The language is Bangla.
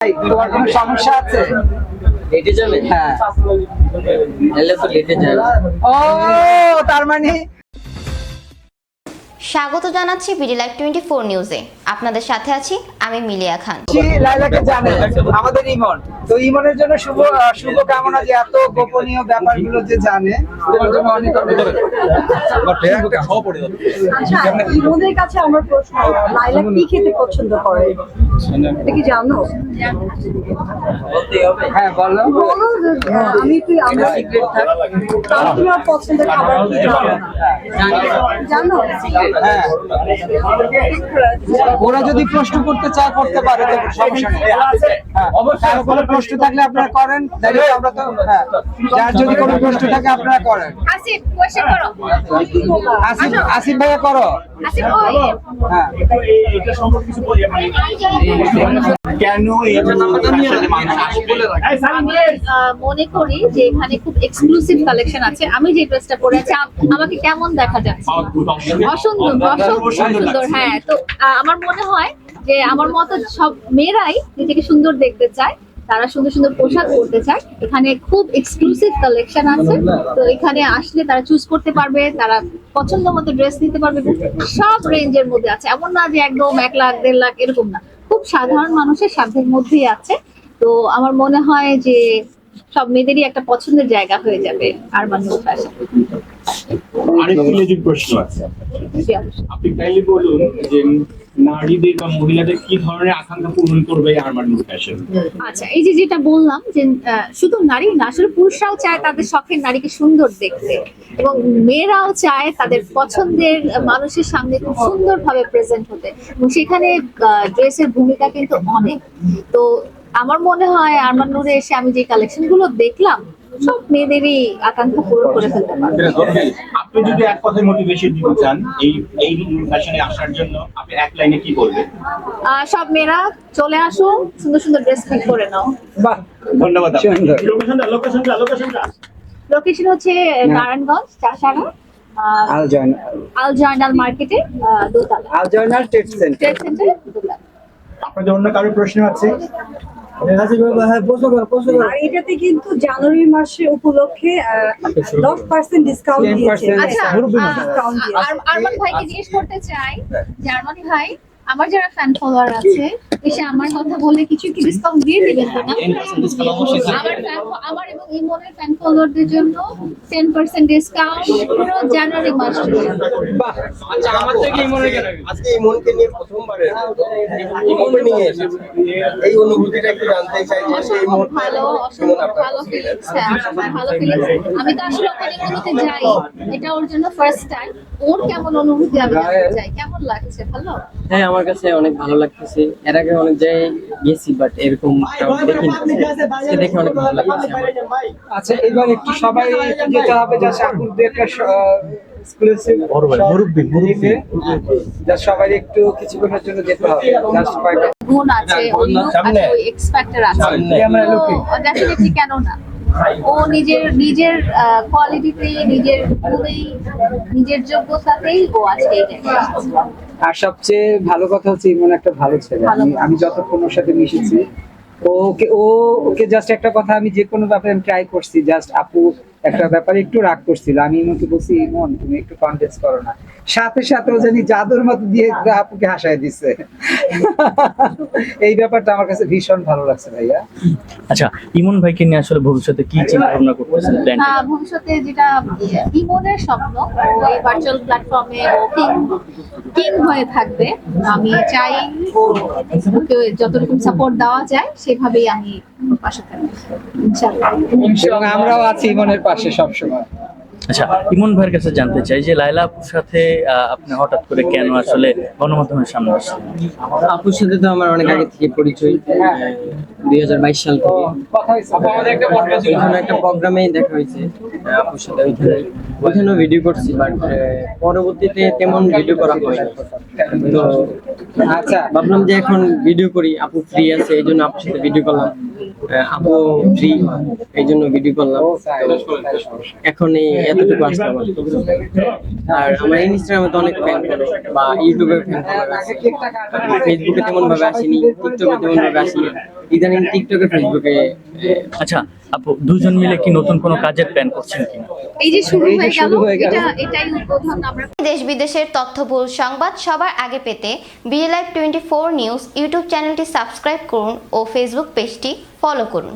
ভাই, তোমার কোনো সমস্যা আছে? লেটে যাবে? হ্যাঁ। এলে তো লেটে যাবে। ও তার মানে? স্বাগত জানাচ্ছি বিডি লাইভ টোয়েন্টি ফোর নিউজে। আপনাদের সাথে আছি আমি মিলিয়া খান। লাইলাকে জানে আমাদের ইমন। তো ইমনের জন্য শুভ শুভ কামনা যে এত গোপনীয় ব্যাপারগুলো যে জানে তোমার জন্য অনেক অনেক আচ্ছা ইমনের কাছে আমার প্রশ্ন লাইলা কি খেতে পছন্দ করে? এটা কি জানো? হ্যাঁ বলো। বলো যে, আহ, আমি তুই আমরা তাহলে তোমার পছন্দের খাবার কি জানো? হ্যাঁ। ওরা যদি প্রশ্ন করতে চায় করতে পারে সমস্যা নেই। হ্যাঁ, কোনো প্রশ্ন থাকলে আপনারা করেন তাহলে আমরা তো হ্যাঁ যার যদি কোনো প্রশ্ন থাকে আপনারা করেন। আসিফ আসিফ আসিফ ভাইয়া করো। হ্যাঁ। এটা সম্পর্কে কিছু বলি মানে মনে করি যে এখানে খুব এক্সক্লুসিভ কালেকশন আছে। আমি যে ড্রেসটা পরে আছি আমাকে কেমন দেখা যাচ্ছে? অসুন্দর সুন্দর হ্যাঁ তো আহ, আমার মনে হয় যে আমার মতো সব মেয়েরাই নিজেকে সুন্দর দেখতে চায়। তারা সুন্দর সুন্দর পোশাক পরতে চায়। এখানে খুব এক্সক্লুসিভ কালেকশন আছে। তো এখানে আসলে তারা চুজ করতে পারবে তারা পছন্দ মতো ড্রেস নিতে পারবে। সব রেঞ্জের মধ্যে আছে। এমন না যে একদম এক লাখ দেড় লাখ এরকম না। খুব সাধারণ মানুষের সাধ্যের মধ্যেই আছে। তো আমার মনে হয় যে সব মেয়েদেরই একটা পছন্দের জায়গা হয়ে যাবে আরবান ফ্যাশন আরেকটি প্রশ্ন আছে। আপনি বলুন যে নারীদের বা মহিলাদের কি ধরনের আকাঙ্ক্ষা পূরণ করবে আচ্ছা এই যে যেটা বললাম যে শুধু নারী না, আসলে পুরুষরাও চায় তাদের শখের নারীকে সুন্দর দেখতে এবং মেয়েরাও চায় তাদের পছন্দের মানুষের সামনে খুব সুন্দরভাবে প্রেজেন্ট হতে এবং সেখানে ড্রেসের ভূমিকা কিন্তু অনেক। তো আমার মনে হয় আরমান নূরে এসে আমি যে কালেকশনগুলো দেখলাম সব মেয়েদেরই আকাঙ্ক্ষা পূরণ করে ফেলতে পারবে। আপনি যদি এক কথায় মোটিভেশন দিতে চান এই এই ফ্যাশনে আসার জন্য আপনি এক লাইনে কি বলবেন? আহ, সব মেয়েরা চলে আসো সুন্দর সুন্দর ড্রেস পিক করে নাও। বাহ। ধন্যবাদ লোকেশনটা লোকেশনটা লোকেশনটা লোকেশন হচ্ছে নারায়ণগঞ্জ আল জয়েন জয়নাল মার্কেটে দোতলা। Al Joynal trade centre. Trade সেন্টারে দোতলা। আপনাদের অন্য কারও প্রশ্ন আছে? এটাতে কিন্তু জানুয়ারি মাসে উপলক্ষে দশ পার্সেন্ট ডিসকাউন্ট দিয়েছে। আচ্ছা আর- আরমান ভাইকে জিজ্ঞেস করতে চাই জার্মানি ভাই আমার যারা ফ্যান ফলোয়ার আছে এসে আমার কথা বলে কিছু কি ডিসকাউন্ট দিয়ে দিবেন তো না? আমার আমার এবং ইমনের ফ্যান ফলোয়ারদের জন্য টেন পার্সেন্ট ডিসকাউন্ট পুরো জানুয়ারি মাস জুড়ে। বাহ। আজকে এই মনকে নিয়ে প্রথমবারের ওপেনিং এ এসেছে এই অনুভূতিটা একটু জানতে চাই যে সেই মুহূর্তে ভালো ভালো ফিলিংস হ্যাঁ ভালো ফিলিংস আমি তো আসলে ওখানে গুলোতে যাই। এটা ওর জন্য ফার্স্ট টাইম ওর কেমন অনুভূতি আমি জানতে চাই? কেমন লাগছে? ভালো? হ্যাঁ আমার কাছে অনেক ভালো লাগতেছে। এর আগে অনেক জায়গায় গেছি বাট এরকম দেখিনি দেখে অনেক ভালো লাগতেছে আমার। আচ্ছা এবার একটু সবাই যেতে হবে যা একটা যা সবাই একটু কিছুক্ষণের জন্য যেতে হবে। গুণ আছে আছে কেন না? ও নিজের নিজের কোয়ালিটিতেই নিজের নিজের যোগ্যতাতেই ও আজকে এই। আর সবচেয়ে ভালো কথা হচ্ছে ইমন একটা ভালো ছেলে। আমি যতক্ষণ ওর সাথে মিশেছি ওকে ও ওকে জাস্ট একটা কথা আমি যে কোনো ব্যাপারে আমি ট্রাই করছি জাস্ট আপু একটা ব্যাপারে একটু রাগ করছিল। আমি ইমনকে বলছি ইমন তুমি একটু কনটেস্ট করো না। সাথে সাথে ও জানি জাদুর মতো দিয়ে আপুকে হাসায় দিছে। এই ব্যাপারটা আমার কাছে ভীষণ ভালো লাগছে ভাইয়া। আচ্ছা ইমন ভাইকে নিয়ে আসলে ভবিষ্যতে কি চিন্তা ভাবনা করতেছেন প্ল্যান আহ, ভবিষ্যতে যেটা ইমনের স্বপ্ন ও এই ভার্চুয়াল প্ল্যাটফর্মে ও কিং কিং হয়ে থাকবে। আমি চাই ও ওকে যতটুকু সাপোর্ট দেওয়া যায় সেভাবেই আমি পাশে থাকব। ইনশাআল্লাহ। আমরাও আছি ইমনের পাশে সবসময়। আচ্ছা ইমন ভাইয়ের কাছে জানতে চাই যে লাইলা আপুর সাথে আপনি হঠাৎ করে কেন আসলে গণমাধ্যমের সামনে আসলেন? আপুর সাথে তো আমার অনেক আগে থেকে পরিচয় দুই হাজার বাইশ সাল থেকে। ওইখানে একটা প্রোগ্রামেই দেখা হয়েছে আপুর সাথে। ওইখানে ওইখানেও ভিডিও করছি বাট পরবর্তীতে তেমন ভিডিও করা হয় তো আচ্ছা ভাবলাম যে এখন ভিডিও করি, আপু ফ্রি আছে, এই জন্য আপুর সাথে ভিডিও করলাম। আপু ফ্রি এই জন্য ভিডিও করলাম। এখন এই এতটুকু আসলাম আর আমার ইনস্টাগ্রামে তো অনেক ফ্যান বা ইউটিউবে ফ্যান ফেসবুকে তেমন ভাবে আসেনি টিকটকে তেমন ভাবে আসেনি। ইদানিং টিকটকে ফেসবুকে আচ্ছা আপু দুজন মিলে কি নতুন কোনো কাজের প্ল্যান করছেন কিনা এই যে শুরু হয়ে গেল। এটা এটাই উদ্বোধন আমরা দেশ বিদেশের তথ্যবহুল সংবাদ সবার আগে পেতে BLI twenty four news YouTube চ্যানেলটি সাবস্ক্রাইব করুন ও ফেসবুক পেজটি ফলো করুন